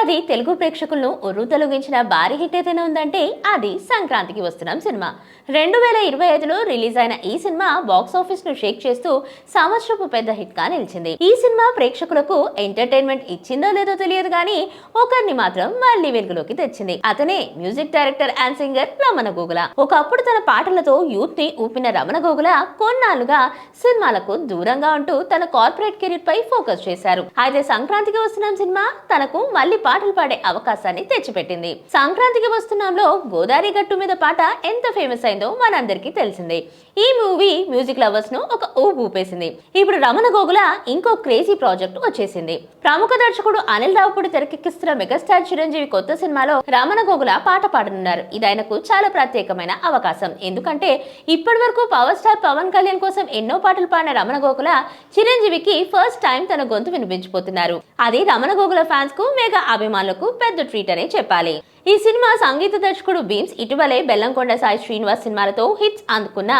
ఏడాది తెలుగు ప్రేక్షకులను ఉర్రు తొలగించిన భారీ హిట్ ఏదైనా ఉందంటే అది సంక్రాంతికి వస్తున్నాం సినిమా. రెండు వేల ఇరవై ఐదులో రిలీజ్ అయిన ఈ సినిమా బాక్స్ ఆఫీస్ను షేక్ చేస్తూ సంవత్సరపు పెద్ద హిట్గా నిలిచింది. ఈ సినిమా ప్రేక్షకులకు ఎంటర్టైన్మెంట్ ఇచ్చిందో లేదో తెలియదు కానీ ఒకరిని మాత్రం మళ్ళీ వెలుగులోకి తెచ్చింది. అతనే music director and singer Ramana Gogula. ఒకప్పుడు తన పాటలతో యూత్ని ఊపిన రమణ గోగుల కొన్నాళ్ళుగా సినిమాలకు దూరంగా ఉంటూ తన కార్పొరేట్ కెరీర్ పై ఫోకస్ చేశారు. అయితే సంక్రాంతికి వస్తున్నాం సినిమా తనకు మళ్ళీ పాటలు పాడే అవకాశాన్ని తెచ్చిపెట్టింది. సంక్రాంతికి వస్తున్నాంలో గోదావరి గట్టు మీద పాట ఎంత ఫేమస్ అయిందో మనందరికీ తెలిసిందే. ఈ మూవీ మ్యూజిక్ లవర్స్ను ఒక ఊపు ఊపేసింది. ఇప్పుడు రమణ గోగుల ఇంకో క్రేజీ ప్రాజెక్ట్ వచ్చేసింది. ప్రముఖ దర్శకుడు అనిల్ రావుపూడి తెరకెక్కిస్తున్న మెగాస్టార్ చిరంజీవి కొత్త సినిమాలో రమణ గోగుల పాట పాడనున్నారు. ఇది ఆయనకు చాలా ప్రత్యేకమైన అవకాశం. ఎందుకంటే ఇప్పటి వరకు పవర్ స్టార్ పవన్ కళ్యాణ్ కోసం ఎన్నో పాటలు పాడిన రమణ గోగుల చిరంజీవికి ఫస్ట్ టైం తన గొంతు వినిపించిపోతున్నారు. అది రమణ గోగుల ఫ్యాన్స్కు మెగా అభిమానులకు పెద్ద ట్రీట్ అనే చెప్పాలి. ఈ సినిమా సంగీత దర్శకుడు బీమ్స్ ఇటీవలే బెల్లంకొండ సాయి శ్రీనివాస్ సినిమాలతో హిట్స్ అందుకున్న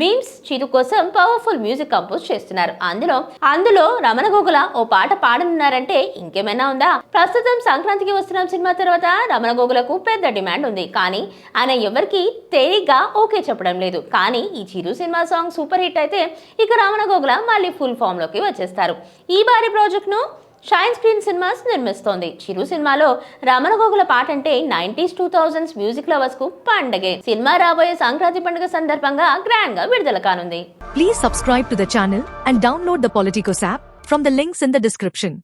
భీమ్స్ చిరు కోసం పవర్ఫుల్ మ్యూజిక్ కంపోజ్ చేస్తున్నారు. అందులో అందులో రమణ గోగుల ఓ పాట పాడనున్నారంటే ఇంకేమైనా ఉందా? ప్రస్తుతం సంక్రాంతికి వస్తున్న సినిమా తర్వాత రమణ గోగులకు పెద్ద డిమాండ్ ఉంది. కానీ ఆయన ఎవరికి తేలిగ్గా ఓకే చెప్పడం లేదు. కానీ ఈ Chiru cinema song super hit అయితే ఇక రమణ గోగుల మళ్ళీ ఫుల్ ఫామ్లోకి వచ్చేస్తారు. ఈ భారీ ప్రాజెక్ట్ను షైన్ స్క్రీన్ సినిమాస్ నిర్మిస్తోంది. చిరు సినిమాలో రమణ గోగుల పాట అంటే నైన్టీస్ టూ థౌజండ్స్ మ్యూజిక్ లవర్స్కు పండగే. సినిమా రాబోయే సంక్రాంతి పండుగ సందర్భంగా గ్రాండ్గా విడుదల కానుంది. Please subscribe to the channel and download the Politicos app from the links in the description